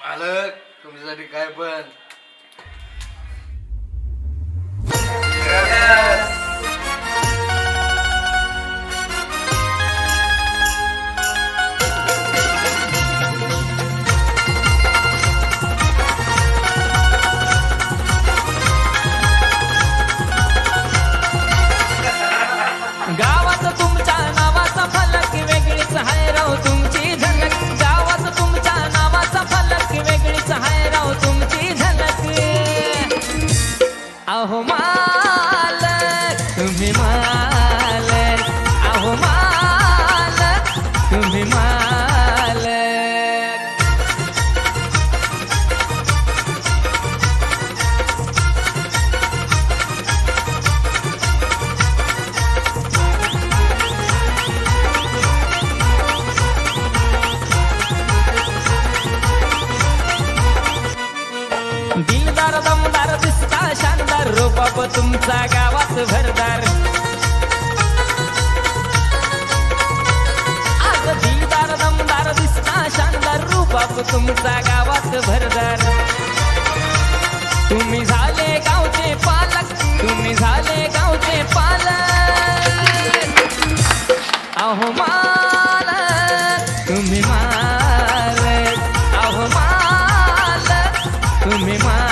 मालक तुमच्यासाठी काय पण. हो मालक तुम्ही मा दिलदार दमदार दिसता शानदार. रूपाप तुमचा गावात भरदार आज दिलदार दमदार दिसता शानदार. रूपाप तुमचा गावात भरदार तुम्ही झाले गावचे पालक. तुम्ही झाले गावचे पालक. अहो मालक तुम्ही माल अहो माल तुम्ही माल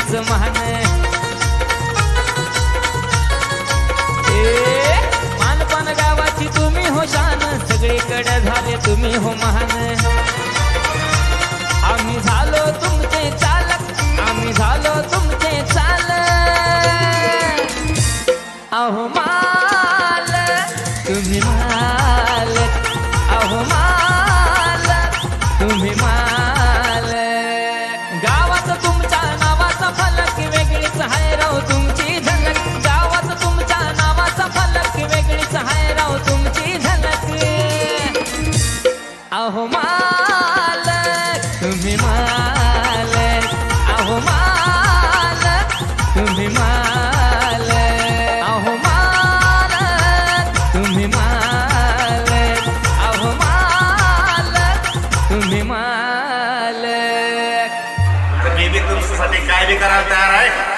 मीच महान मानपान गावाची तुम्ही हो शान सगळीकडे झाले तुम्ही हो महान. आम्ही झालो तुमचे चालक आम्ही झालो तुमचे चाल अहो माल तुम्ही अहो माल अहो मालक तुम्ही मालक. अहो मालक तुम्ही मालक. अहो मालक तुम्ही मालक. अहो मालक तुम्ही मालक. मी बी तुमच्यासाठी काय बी करायला तयार आहे?